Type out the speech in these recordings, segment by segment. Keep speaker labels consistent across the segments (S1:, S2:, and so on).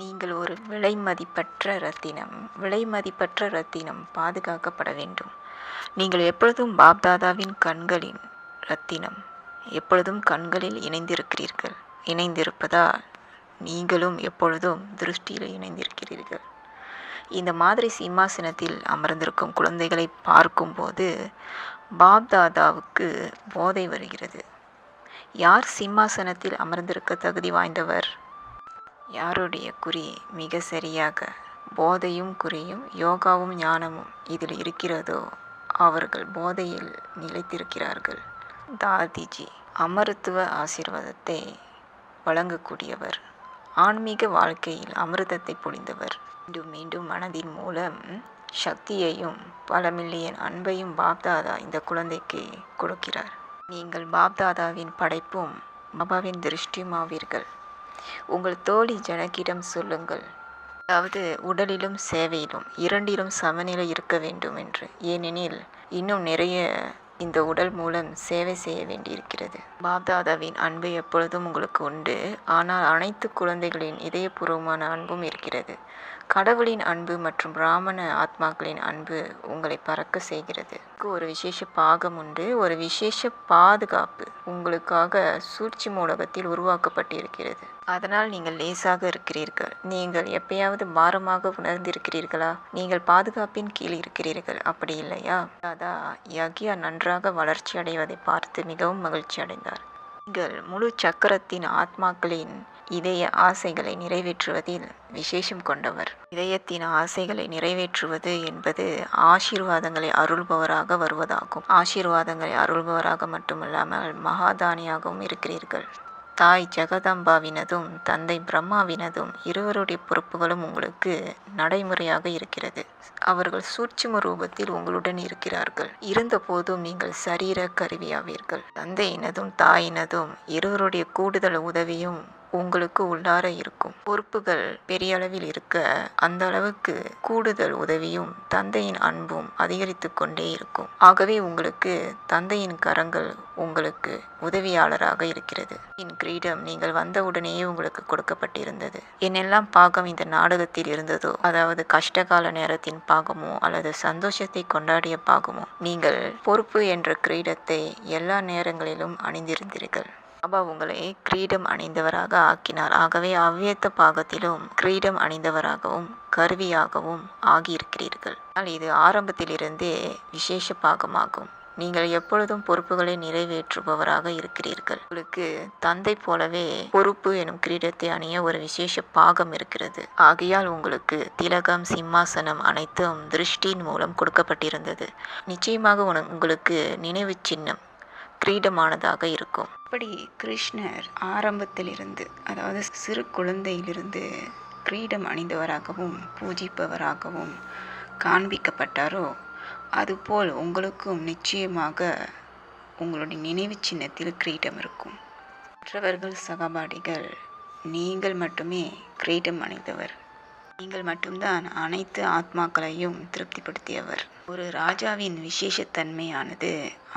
S1: நீங்கள் ஒரு விலைமதிப்பற்ற ரத்தினம் விலைமதிப்பற்ற ரத்தினம் பாதுகாக்கப்பட வேண்டும். நீங்கள் எப்பொழுதும் பாப்தாதாவின் கண்களின் ரத்தினம் எப்பொழுதும் கண்களில் இணைந்திருக்கிறீர்கள். இணைந்திருப்பதால் நீங்களும் எப்பொழுதும் திருஷ்டியில் இணைந்திருக்கிறீர்கள். இந்த மாதிரி சிம்மாசனத்தில் அமர்ந்திருக்கும் குழந்தைகளை பார்க்கும்போது பாப்தாதாவுக்கு போதை வருகிறது. யார் சிம்மாசனத்தில் அமர்ந்திருக்க தகுதி வாய்ந்தவர்? யாருடைய குறி மிக சரியாக போதையும் குறியும் யோகாவும் ஞானமும் இதில் இருக்கிறதோ அவர்கள் போதையில் நிலைத்திருக்கிறார்கள். தாதிஜி அமருத்துவ ஆசீர்வாதத்தை வழங்கக்கூடியவர் ஆன்மீக வாழ்க்கையில் அமிர்தத்தை பொழிந்தவர். மீண்டும் மீண்டும் மனதின் மூலம் சக்தியையும் பல மில்லியன் அன்பையும் பாப்தாதா இந்த குழந்தைக்கு கொடுக்கிறார். நீங்கள் பாப்தாதாவின் படைப்பும் பாபாவின் திருஷ்டியுமாவீர்கள். உங்கள் தோழி ஜனகிடம் சொல்லுங்கள். அதாவது உடலிலும் சேவையிலும் இரண்டிலும் சமநிலை இருக்க வேண்டும் என்று. ஏனெனில் இன்னும் நிறைய இந்த உடல் மூலம் சேவை செய்ய வேண்டியிருக்கிறது. பாப்தாதாவின் அன்பு எப்பொழுதும் உங்களுக்கு உண்டு. ஆனால் அனைத்து குழந்தைகளின் இதயபூர்வமான அன்பும் இருக்கிறது. கடவுளின் அன்பு மற்றும் பிராமண ஆத்மாக்களின் அன்பு உங்களை பறக்க செய்கிறது. ஒரு விசேஷ பாகம் உண்டு. ஒரு விசேஷ பாதுகாப்பு உங்களுக்காக சூழ்ச்சி மூலகத்தில் உருவாக்கப்பட்டிருக்கிறது. அதனால் நீங்கள் லேசாக இருக்கிறீர்கள். நீங்கள் எப்பயாவது பாரமாக உணர்ந்திருக்கிறீர்களா? நீங்கள் பாதுகாப்பின் கீழ் இருக்கிறீர்கள். அப்படி இல்லையா? தாதா யக்யா நன்றாக வளர்ச்சி அடைவதை பார்த்து மிகவும் மகிழ்ச்சி அடைந்தார். நீங்கள் முழு சக்கரத்தின் ஆத்மாக்களின் இதய ஆசைகளை நிறைவேற்றுவதில் விசேஷம் கொண்டவர். இதயத்தின் ஆசைகளை நிறைவேற்றுவது என்பது ஆசீர்வாதங்களை அருள்பவராக வருவதாகும். ஆசீர்வாதங்களை அருள்பவராக மட்டுமல்லாமல் மகாதானியாகவும் இருக்கிறீர்கள். தாய் ஜெகதம்பாவினதும் தந்தை பிரம்மாவினதும் இருவருடைய பொறுப்புகளும் உங்களுக்கு நடைமுறையாக இருக்கிறது. அவர்கள் சூட்சும ரூபத்தில் உங்களுடன் இருக்கிறார்கள். இருந்தபோதும் நீங்கள் சரீர கருவியாவீர்கள். தந்தையினதும் தாயினதும் இருவருடைய கூடுதல் உதவியும் உங்களுக்கு உள்ளார இருக்கும். பொறுப்புகள் பெரிய அளவில் இருக்க அந்த அளவுக்கு கூடுதல் உதவியும் தந்தையின் அன்பும் அதிகரித்து கொண்டே இருக்கும். ஆகவே உங்களுக்கு தந்தையின் கரங்கள் உங்களுக்கு உதவியாளராக இருக்கிறது. என் கிரீடம் நீங்கள் வந்தவுடனேயே உங்களுக்கு கொடுக்கப்பட்டிருந்தது. என்னெல்லாம் பாகம் இந்த நாடகத்தில் இருந்ததோ அதாவது கஷ்டகால நேரத்தின் பாகமோ அல்லது சந்தோஷத்தை கொண்டாடிய பாகமோ நீங்கள் பொறுப்பு என்ற கிரீடத்தை எல்லா நேரங்களிலும் அணிந்திருந்தீர்கள். பாபா உங்களை கிரீடம் அணிந்தவராக ஆக்கினார் ஆகவே அவ்வியத்த பாகத்திலும் கிரீடம் அணிந்தவராகவும் கருவியாகவும் ஆகியிருக்கிறீர்கள். ஆனால் இது ஆரம்பத்திலிருந்தே விசேஷ பாகமாகும். நீங்கள் எப்பொழுதும் பொறுப்புகளை நிறைவேற்றுபவராக இருக்கிறீர்கள். உங்களுக்கு தந்தை போலவே பொறுப்பு எனும் கிரீடத்தை அணிய ஒரு விசேஷ பாகம் இருக்கிறது. ஆகையால் உங்களுக்கு திலகம் சிம்மாசனம் அனைத்தும் திருஷ்டியின் மூலம் கொடுக்கப்பட்டிருந்தது. நிச்சயமாக உங்களுக்கு நினைவு சின்னம் கிரீடமானதாக இருக்கும். அப்படி கிருஷ்ணர் ஆரம்பத்திலிருந்து அதாவது சிறு குழந்தையிலிருந்து கிரீடம் அணிந்தவராகவும் பூஜிப்பவராகவும் காண்பிக்கப்பட்டாரோ அதுபோல் உங்களுக்கும் நிச்சயமாக உங்களுடைய நினைவு சின்னத்தில் கிரீடம் இருக்கும். மற்றவர்கள் சகபாடிகள் நீங்கள் மட்டுமே கிரீடம் அணிந்தவர். நீங்கள் மட்டும்தான் அனைத்து ஆத்மாக்களையும் திருப்திப்படுத்தியவர். ஒரு ராஜாவின் விசேஷத்தன்மையானது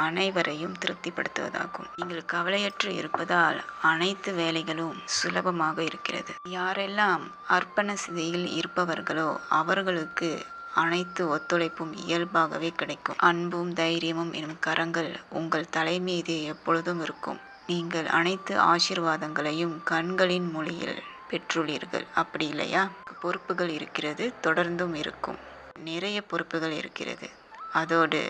S1: அனைவரையும் திருப்திப்படுத்துவதாகும். நீங்கள் கவலையற்று இருப்பதால் அனைத்து வேலைகளும் சுலபமாக இருக்கிறது. யாரெல்லாம் அர்ப்பண சிதையில் இருப்பவர்களோ அவர்களுக்கு அனைத்து ஒத்துழைப்பும் இயல்பாகவே கிடைக்கும். அன்பும் தைரியமும் எனும் கரங்கள் உங்கள் தலை மீது எப்பொழுதும் இருக்கும். நீங்கள் அனைத்து ஆசிர்வாதங்களையும் கண்களின் மொழியில் பெற்றுள்ளீர்கள். அப்படி இல்லையா? பொறுப்புகள் இருக்கிறது தொடர்ந்தும் இருக்கும். நிறைய பொறுப்புகள் இருக்கிறது. அதோடு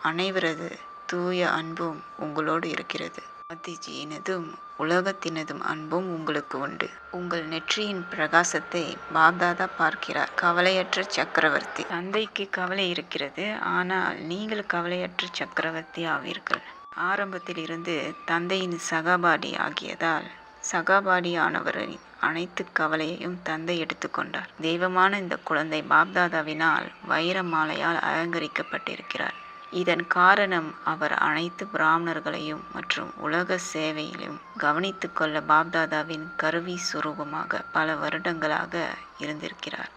S1: அனைவரது தூய அன்பும் உங்களோடு இருக்கிறது. மத்திஜியினதும் உலகத்தினதும் அன்பும் உங்களுக்கு உண்டு. உங்கள் நெற்றியின் பிரகாசத்தை பாப்தாதா பார்க்கிறார். கவலையற்ற சக்கரவர்த்தி. தந்தைக்கு கவலை இருக்கிறது. ஆனால் நீங்கள் கவலையற்ற சக்கரவர்த்தி ஆவீர்கள் ஆரம்பத்தில் இருந்து தந்தையின் சகாபாடி ஆகியதால் சகாபாடியானவரின் அனைத்து கவலையையும் தந்தை எடுத்துக்கொண்டார் தெய்வமான இந்த குழந்தை பாப்தாதாவினால் வைர மாலையால் அலங்கரிக்கப்பட்டிருக்கிறார். இதன் காரணம் அவர் அனைத்து பிராமணர்களையும் மற்றும் உலக சேவையிலும் கவனித்து கொள்ள பாப்தாதாவின் கருவி சுரூபமாக பல வருடங்களாக இருந்திருக்கிறார்.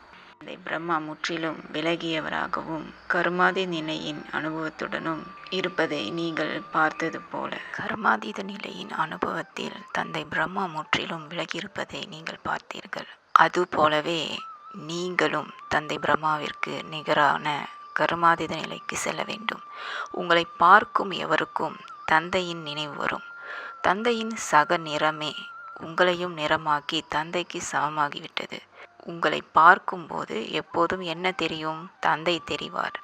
S1: பிரம்மா முற்றிலும் விலகியவராகவும் கருமாதி நிலையின் அனுபவத்துடனும் இருப்பதை நீங்கள் பார்த்தது போல. கர்மாதீத நிலையின் அனுபவத்தில் தந்தை பிரம்மா முற்றிலும் விலகியிருப்பதை நீங்கள் பார்த்தீர்கள். அதுபோலவே நீங்களும் தந்தை பிரம்மாவிற்கு நிகரான கருமாதித நிலைக்கு செல்ல வேண்டும். உங்களை பார்க்கும் எவருக்கும் தந்தையின் நினைவு வரும். தந்தையின் சக நிறமே உங்களையும் நிறமாக்கி தந்தைக்கு சமமாகிவிட்டது. உங்களை பார்க்கும்போது எப்போதும் என்ன தெரியும்? தந்தை தெரிவார்.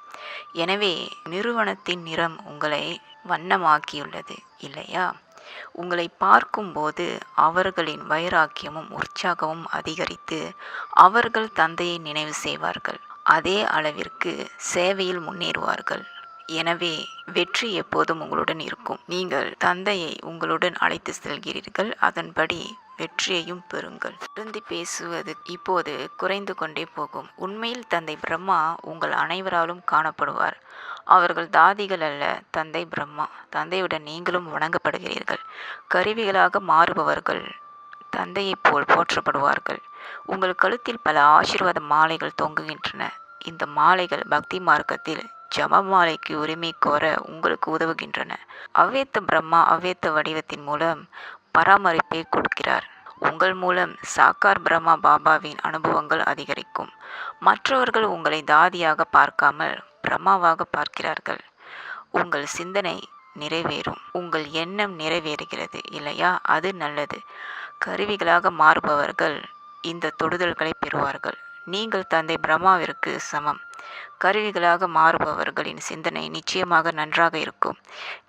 S1: எனவே நிறுவனத்தின் நிறம் உங்களை வண்ணமாக்கியுள்ளது இல்லையா? உங்களை பார்க்கும்போது அவர்களின் வைராக்கியமும் உற்சாகமும் அதிகரித்து அவர்கள் தந்தையை நினைவு செய்வார்கள். அதே அளவிற்கு சேவையில் முன்னேறுவார்கள். எனவே வெற்றி எப்போதும் உங்களுடன் இருக்கும். நீங்கள் தந்தையை உங்களுடன் அழைத்து செல்கிறீர்கள். அதன்படி வெற்றியையும் பெறுங்கள். திருந்தி பேசுவது இப்போது குறைந்து கொண்டே போகும். உண்மையில் தந்தை பிரம்மா உங்கள் அனைவராலும் காணப்படுவார். அவர்கள் தாதிகள் அல்ல தந்தை பிரம்மா. தந்தையுடன் நீங்களும் வணங்கப்படுகிறீர்கள். கருவிகளாக மாறுபவர்கள் தந்தையைப் போல் போற்றப்படுவார்கள். உங்கள் கழுத்தில் பல ஆசீர்வாத மாலைகள் தொங்குகின்றன. இந்த மாலைகள் பக்தி மார்க்கத்தில் ஜபமாலைக்கு உரிமை கோர உங்களுக்கு உதவுகின்றன. அவ்வேத்த பிரம்மா அவ்வேத்த வடிவத்தின் மூலம் பராமரிப்பை கொடுக்கிறார். உங்கள் மூலம் சாக்கார் பிரம்மா பாபாவின் அனுபவங்கள் அதிகரிக்கும். மற்றவர்கள் உங்களை தாதியாக பார்க்காமல் பிரம்மாவாக பார்க்கிறார்கள். உங்கள் சிந்தனை நிறைவேறும். உங்கள் எண்ணம் நிறைவேறுகிறது இல்லையா? அது நல்லது. கருவிகளாக மாறுபவர்கள் இந்த தொடுதல்களை பெறுவார்கள். நீங்கள் தந்தை பிரம்மாவிற்கு சமம். கருவிகளாக மாறுபவர்களின் சிந்தனை நிச்சயமாக நன்றாக இருக்கும்.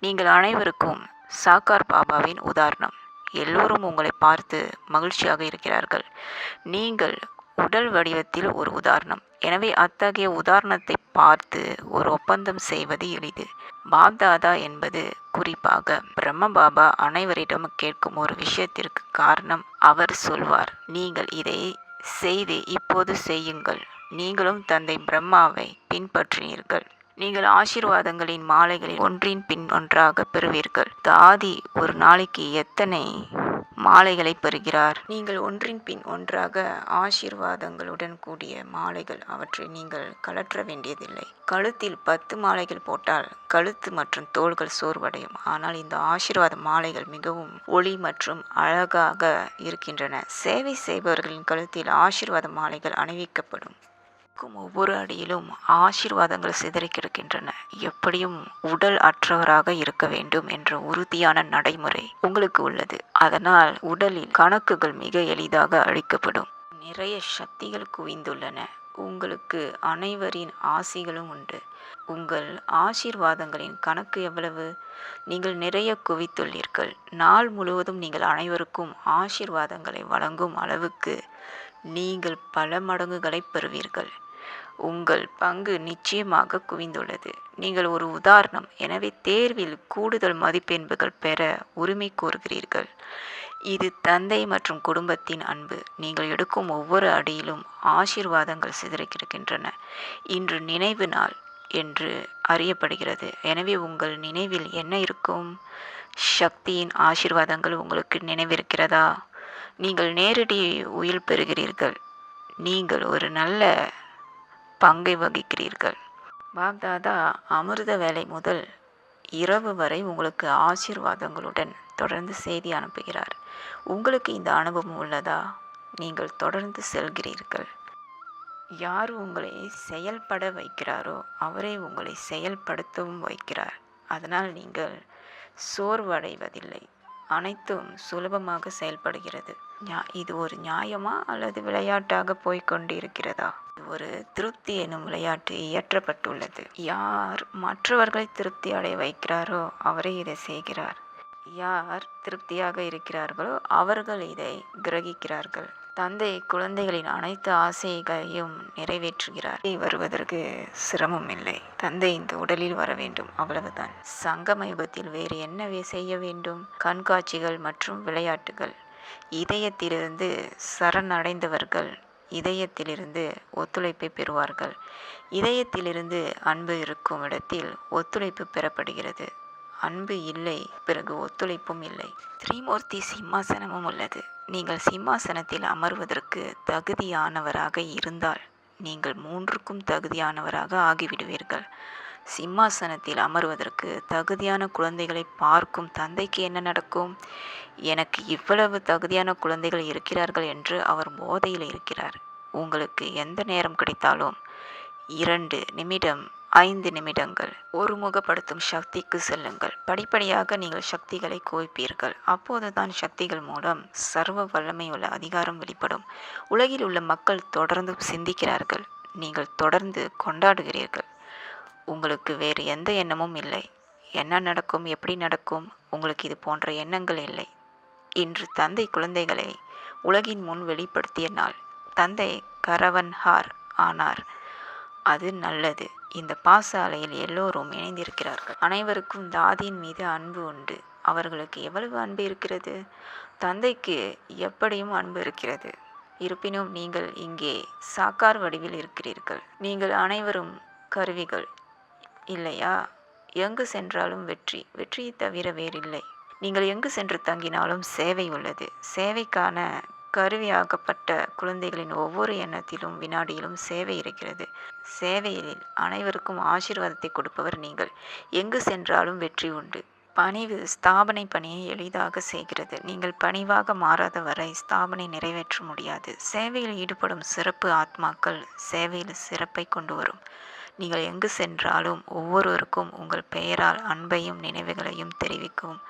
S1: நீங்கள் அனைவருக்கும் சாக்கார் பாபாவின் உதாரணம். எல்லோரும் உங்களை பார்த்து மகிழ்ச்சியாக இருக்கிறார்கள். நீங்கள் உடல் வடிவத்தில் ஒரு உதாரணம். எனவே அத்தகைய உதாரணத்தை பார்த்து ஒரு ஒப்பந்தம் செய்வது எளிது. பாப்தாதா என்பது குறிப்பாக பிரம்ம பாபா அனைவரிடம் கேட்கும் ஒரு விஷயத்திற்கு காரணம் அவர் சொல்வார். நீங்கள் இதை செய்து இப்போது செய்யுங்கள். நீங்களும் தந்தை பிரம்மாவை பின்பற்றினீர்கள். நீங்கள் ஆசீர்வாதங்களின் மாலைகளில் ஒன்றின் பின் ஒன்றாக பெறுவீர்கள். தாதி ஒரு நாளைக்கு எத்தனை மாலைகளை பெறுகிறார்? நீங்கள் ஒன்றின் பின் ஒன்றாக ஆசீர்வாதங்களுடன் கூடிய மாலைகள் அவற்றை நீங்கள் கலற்ற வேண்டியதில்லை. கழுத்தில் பத்து மாலைகள் போட்டால் கழுத்து மற்றும் தோள்கள் சோர்வடையும். ஆனால் இந்த ஆசீர்வாத மாலைகள் மிகவும் ஒளி மற்றும் அழகாக இருக்கின்றன. சேவை செய்பவர்களின் கழுத்தில் ஆசீர்வாத மாலைகள் அணிவிக்கப்படும். நடக்கும் ஒவ்வொரு அடியிலும் ஆசீர்வாதங்கள் சிதறி கிடக்கின்றன எப்படியும் உடல் அற்றவராக இருக்க வேண்டும் என்ற உறுதியான நடைமுறை உங்களுக்கு உள்ளது. அதனால் உடலில் கணக்குகள் மிக எளிதாக அழிக்கப்படும். நிறைய சக்திகள் குவிந்துள்ளன. உங்களுக்கு அனைவரின் ஆசிகளும் உண்டு. உங்கள் ஆசீர்வாதங்களின் கணக்கு எவ்வளவு? நீங்கள் நிறைய குவித்துள்ளீர்கள். நாள் முழுவதும் நீங்கள் அனைவருக்கும் ஆசீர்வாதங்களை வழங்கும் அளவுக்கு நீங்கள் பல மடங்குகளை பெறுவீர்கள். உங்கள் பங்கு நிச்சயமாக குவிந்துள்ளது. நீங்கள் ஒரு உதாரணம். எனவே தேர்வில் கூடுதல் மதிப்பெண்புகள் பெற உரிமை கோருகிறீர்கள். இது தந்தை மற்றும் குடும்பத்தின் அன்பு. நீங்கள் எடுக்கும் ஒவ்வொரு அடியிலும் ஆசீர்வாதங்கள் சிதறி இன்று நினைவு நாள் என்று அறியப்படுகிறது. எனவே உங்கள் நினைவில் என்ன இருக்கும்? சக்தியின் ஆசீர்வாதங்கள் உங்களுக்கு நினைவிருக்கிறதா? நீங்கள் நேரடி உயில் பெறுகிறீர்கள். நீங்கள் ஒரு நல்ல பங்கை வகிக்கிறீர்கள். பாப்தாதா அமிர்த வேலை முதல் இரவு வரை உங்களுக்கு ஆசீர்வாதங்களுடன் தொடர்ந்து செய்தி அனுப்புகிறார். உங்களுக்கு இந்த அனுபவம் உள்ளதா? நீங்கள் தொடர்ந்து செல்கிறீர்கள். யார் உங்களை செயல்பட வைக்கிறாரோ அவரே உங்களை செயல்படுத்தவும் வைக்கிறார். அதனால் நீங்கள் சோர்வடைவதில்லை. அனைத்தும் சுலபமாக செயல்படுகிறது. இது ஒரு நியாயமா அல்லது விளையாட்டாக போய்கொண்டிருக்கிறதா ஒரு திருப்தி எனும் விளையாட்டு இயற்றப்பட்டுள்ளது. யார் மற்றவர்களை திருப்தி அடைய வைக்கிறாரோ அவரே இதை செய்கிறார். யார் திருப்தியாக இருக்கிறார்களோ அவர்கள் இதை கிரகிக்கிறார்கள். தந்தை குழந்தைகளின் அனைத்து ஆசைகளையும் நிறைவேற்றுகிறார். வருவதற்கு சிரமம் இல்லை. தந்தை இந்த உடலில் வர வேண்டும். அவ்வளவுதான். சங்கம யுகத்தில் வேறு என்ன செய்ய வேண்டும்? கண்காட்சிகள் மற்றும் விளையாட்டுகள். இதயத்திலிருந்து சரணடைந்தவர்கள் இதயத்திலிருந்து ஒத்துழைப்பை பெறுவார்கள். இதயத்திலிருந்து அன்பு இருக்கும் இடத்தில் ஒத்துழைப்பு பெறப்படுகிறது. அன்பு இல்லை பிறகு ஒத்துழைப்பும் இல்லை. திரிமூர்த்தி சிம்மாசனமும் உள்ளது. நீங்கள் சிம்மாசனத்தில் அமர்வதற்கு தகுதியானவராக இருந்தால் நீங்கள் மூன்றுக்கும் தகுதியானவராக ஆகிவிடுவீர்கள். சிம்மாசனத்தில் அமர்வதற்கு தகுதியான குழந்தைகளை பார்க்கும் தந்தைக்கு என்ன நடக்கும்? எனக்கு இவ்வளவு தகுதியான குழந்தைகள் இருக்கிறார்கள் என்று அவர் போதையில் இருக்கிறார். உங்களுக்கு எந்த நேரம் கிடைத்தாலும்? இரண்டு நிமிடம் ஐந்து நிமிடங்கள். ஒருமுகப்படுத்தும் சக்திக்கு செல்லுங்கள். படிப்படியாக நீங்கள் சக்திகளை குவிப்பீர்கள் அப்போதுதான் சக்திகள் மூலம் சர்வ வல்லமையுள்ள அதிகாரம் வெளிப்படும். உலகில் உள்ள மக்கள் தொடர்ந்து சிந்திக்கிறார்கள். நீங்கள் தொடர்ந்து கொண்டாடுகிறீர்கள். உங்களுக்கு வேறு எந்த எண்ணமும் இல்லை. என்ன நடக்கும் எப்படி நடக்கும் உங்களுக்கு இது போன்ற எண்ணங்கள் இல்லை. இன்று தந்தை குழந்தைகளை உலகின் முன் வெளிப்படுத்திய நாள். தந்தை கரவன்ஹார் ஆனார். அது நல்லது. இந்த பாச அலையில் எல்லோரும் இணைந்திருக்கிறார்கள். அனைவருக்கும் தாதியின் மீது அன்பு உண்டு. அவர்களுக்கு எவ்வளவு அன்பு இருக்கிறது? தந்தைக்கு எப்படியும் அன்பு இருக்கிறது. இருப்பினும் நீங்கள் இங்கே சாக்கார் வடிவில் இருக்கிறீர்கள். நீங்கள் அனைவரும் கருவிகள். இல்லையா? எங்கு சென்றாலும் வெற்றி. வெற்றியை தவிர வேறில்லை. நீங்கள் எங்கு சென்று தங்கினாலும் சேவை உள்ளது. சேவைக்கான கருவியாகப்பட்ட குழந்தைகளின் ஒவ்வொரு எண்ணத்திலும் வினாடியிலும் சேவை இருக்கிறது. சேவையில் அனைவருக்கும் ஆசீர்வாதத்தை கொடுப்பவர் நீங்கள். எங்கு சென்றாலும் வெற்றி உண்டு. பணிவு ஸ்தாபனை பணியை எளிதாக செய்கிறது. நீங்கள் பணிவாக மாறாத வரை ஸ்தாபனை நிறைவேற்ற முடியாது. சேவையில் ஈடுபடும் சிறப்பு ஆத்மாக்கள் சேவையில் சிறப்பை கொண்டு வரும். நீங்கள் எங்கு சென்றாலும் ஒவ்வொருவருக்கும் உங்கள் பெயரால் அன்பையும் நினைவுகளையும் தெரிவிக்கவும்.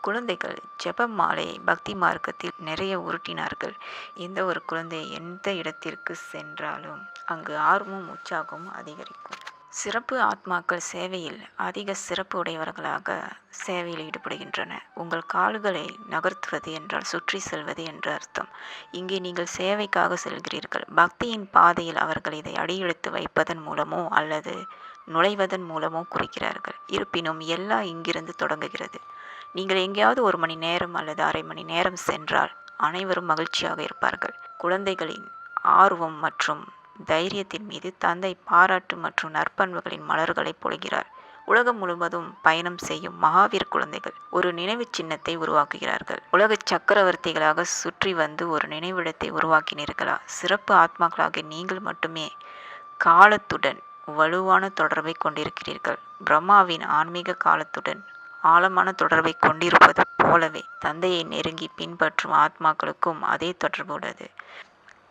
S1: குழந்தைகள் ஜெபம் மாலையை பக்தி மார்க்கத்தில் நிறைய உருட்டினார்கள். எந்த ஒரு குழந்தை எந்த இடத்திற்கு சென்றாலும் அங்கு ஆர்வமும் உற்சாகமும் அதிகரிக்கும். சிறப்பு ஆத்மாக்கள் சேவையில் அதிக சிறப்பு உடையவர்களாக சேவையில் ஈடுபடுகின்றன. உங்கள் கால்களை நகர்த்துவது என்றால் சுற்றி செல்வது என்று அர்த்தம். இங்கே நீங்கள் சேவைக்காக செல்கிறீர்கள். பக்தியின் பாதையில் அவர்கள் இதை அடியெடுத்து வைப்பதன் மூலமோ அல்லது நுழைவதன் மூலமோ குறிக்கிறார்கள். இருப்பினும் எல்லாம் இங்கிருந்து தொடங்குகிறது. நீங்கள் எங்கேயாவது ஒரு மணி நேரம் அல்லது அரை மணி நேரம் சென்றால் அனைவரும் மகிழ்ச்சியாக இருப்பார்கள். குழந்தைகளின் ஆர்வம் மற்றும் தைரியத்தின் மீது தந்தை பாராட்டு மற்றும் நற்பண்புகளின் மலர்களை பொழிகிறார். உலகம் முழுவதும் பயணம் செய்யும் மகாவீர் குழந்தைகள் ஒரு நினைவு சின்னத்தை உருவாக்குகிறார்கள். உலக சக்கரவர்த்திகளாக சுற்றி வந்து ஒரு நினைவிடத்தை உருவாக்கினீர்களா? சிறப்பு ஆத்மாக்களாக நீங்கள் மட்டுமே காலத்துடன் வலுவான தொடர்பை கொண்டிருக்கிறீர்கள். பிரம்மாவின் ஆன்மீக காலத்துடன் ஆழமான தொடர்பை கொண்டிருப்பது போலவே தந்தையை நெருங்கி பின்பற்றும் ஆத்மாக்களுக்கும் அதே தொடர்பு உள்ளது.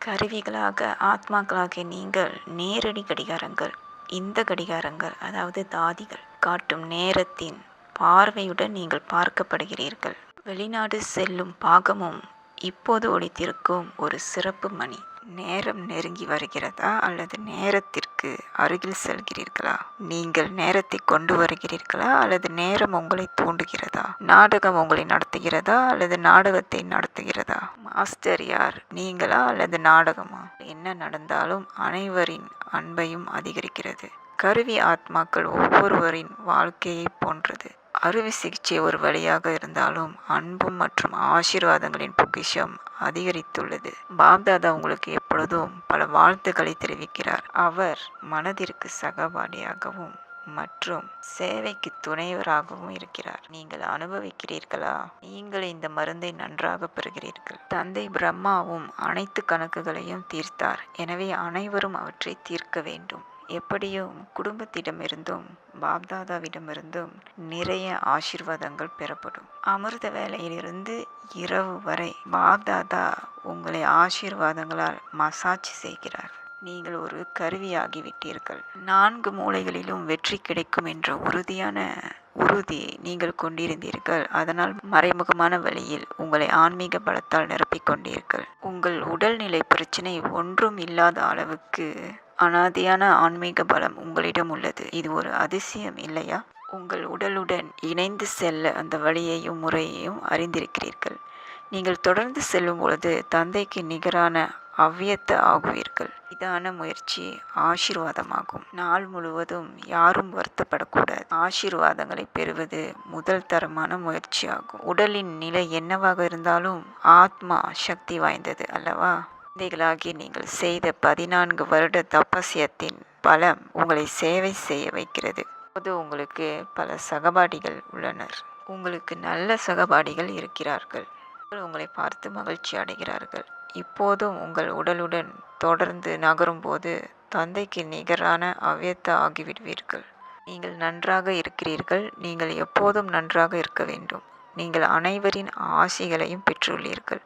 S1: கருவிகளாக ஆத்மாக்களாகிய நீங்கள் நேரடி கடிகாரங்கள் இந்த கடிகாரங்கள் அதாவது தாதிகள் காட்டும் நேரத்தின் பார்வையுடன் நீங்கள் பார்க்கப்படுகிறீர்கள். வெளிநாடு செல்லும் பாகமும் இப்போது ஒழித்திருக்கும் ஒரு சிறப்பு மணி. நேரம் நெருங்கி வருகிறதா அல்லது நேரத்திற்கு அருகில் செல்கிறீர்களா? நீங்கள் நேரத்தை கொண்டு வருகிறீர்களா அல்லது நேரம் உங்களை தூண்டுகிறதா? நாடகம் உங்களை நடத்துகிறதா அல்லது நாடகத்தை நடத்துகிறதா? மாஸ்டர் யார்? நீங்களா அல்லது நாடகமா? என்ன நடந்தாலும் அனைவரின் அன்பையும் அதிகரிக்கிறது. கருவி ஆத்மாக்கள் ஒவ்வொருவரின் வாழ்க்கையை போன்றது. அறுவை சிகிச்சை ஒரு வழியாக இருந்தாலும் அன்பும் மற்றும் ஆசீர்வாதங்களின் பொக்கிஷம் அதிகரித்துள்ளது. பாப்தாதா உங்களுக்கு எப்பொழுதும் பல வாழ்த்துக்களை தெரிவிக்கிறார். அவர் மனதிற்கு சகபாடியாகவும் மற்றும் சேவைக்கு துணைவராகவும் இருக்கிறார். நீங்கள் அனுபவிக்கிறீர்களா? நீங்கள் இந்த மருந்தை நன்றாக பெறுகிறீர்கள். தந்தை பிரம்மாவும் அனைத்து கணக்குகளையும் தீர்த்தார். எனவே அனைவரும் அவற்றை தீர்க்க வேண்டும். எப்படியும் குடும்பத்திடமிருந்தும் பாப்தாதாவிடமிருந்தும் நிறைய ஆசிர்வாதங்கள் பெறப்படும். அமிர்த வேலையிலிருந்து இரவு வரை பாப்தாதா உங்களை ஆசீர்வாதங்களால் மசாஜ் செய்கிறார். நீங்கள் ஒரு கருவியாகிவிட்டீர்கள். நான்கு மூலைகளிலும் வெற்றி கிடைக்கும் என்ற உறுதியான உறுதி நீங்கள் கொண்டிருந்தீர்கள். அதனால் மறைமுகமான வழியில் உங்களை ஆன்மீக பலத்தால் நிரப்பிக் கொண்டீர்கள். உங்கள் உடல்நிலை பிரச்சனை ஒன்றும் இல்லாத அளவுக்கு அனாதியான ஆன்மீக பலம் உங்களிடம் உள்ளது. இது ஒரு அதிசயம் இல்லையா? உங்கள் உடலுடன் இணைந்து செல்ல அந்த வழியையும் முறையையும் அறிந்திருக்கிறீர்கள். நீங்கள் தொடர்ந்து செல்லும் பொழுது தந்தைக்கு நிகரான அவ்வியத்த ஆகுவீர்கள். இதான முயற்சி ஆசீர்வாதமாகும். நாள் முழுவதும் யாரும் வருத்தப்படக்கூடாது. ஆசீர்வாதங்களை பெறுவது முதல் தரமான முயற்சியாகும். உடலின் நிலை என்னவாக இருந்தாலும் ஆத்மா சக்தி வாய்ந்தது அல்லவா? குழந்தைகளாகி நீங்கள் செய்த பதினான்கு வருட தபசியத்தின் பலம் உங்களை சேவை செய்ய வைக்கிறது. அப்போது உங்களுக்கு பல சகபாடிகள் உள்ளனர். உங்களுக்கு நல்ல சகபாடிகள் இருக்கிறார்கள். உங்களை பார்த்து மகிழ்ச்சி அடைகிறார்கள். இப்போதும் உங்கள் உடலுடன் தொடர்ந்து நகரும்போது தந்தைக்கு நிகரான அவ்வியத்த ஆகிவிடுவீர்கள். நீங்கள் நன்றாக இருக்கிறீர்கள். நீங்கள் எப்போதும் நன்றாக இருக்க வேண்டும். நீங்கள் அனைவரின் ஆசிகளையும் பெற்றுள்ளீர்கள்.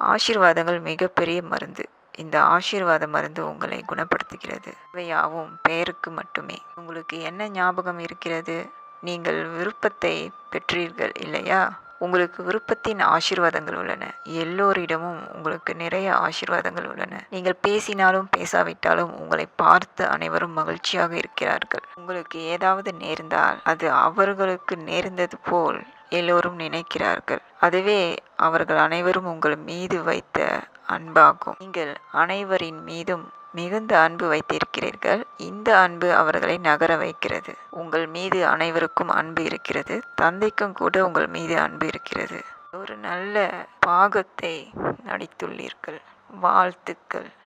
S1: ஆசீர்வாதங்கள் மிகப்பெரிய மருந்து. இந்த ஆசீர்வாத மருந்து உங்களை குணப்படுத்துகிறது. இவையாவும் பெயருக்கு மட்டுமே. உங்களுக்கு என்ன ஞாபகம் இருக்கிறது? நீங்கள் விருப்பத்தை பெற்றீர்கள் இல்லையா? உங்களுக்கு விருப்பத்தின் ஆசீர்வாதங்கள் உள்ளன. எல்லோரிடமும் உங்களுக்கு நிறைய ஆசீர்வாதங்கள் உள்ளன. நீங்கள் பேசினாலும் பேசாவிட்டாலும் உங்களை பார்த்து அனைவரும் மகிழ்ச்சியாக இருக்கிறார்கள். உங்களுக்கு ஏதாவது நேர்ந்தால் அது அவர்களுக்கு நேர்ந்தது போல் எல்லோரும் நினைக்கிறார்கள். அதுவே அவர்கள் அனைவரும் உங்கள் மீது வைத்த அன்பாகும். நீங்கள் அனைவரின் மீதும் மிகுந்த அன்பு வைத்திருக்கிறீர்கள். இந்த அன்பு அவர்களை நகர வைக்கிறது. உங்கள் மீது அனைவருக்கும் அன்பு இருக்கிறது. தந்தைக்கும் கூட உங்கள் மீது அன்பு இருக்கிறது. ஒரு நல்ல பாகத்தை நடித்துள்ளீர்கள். வாழ்த்துக்கள்.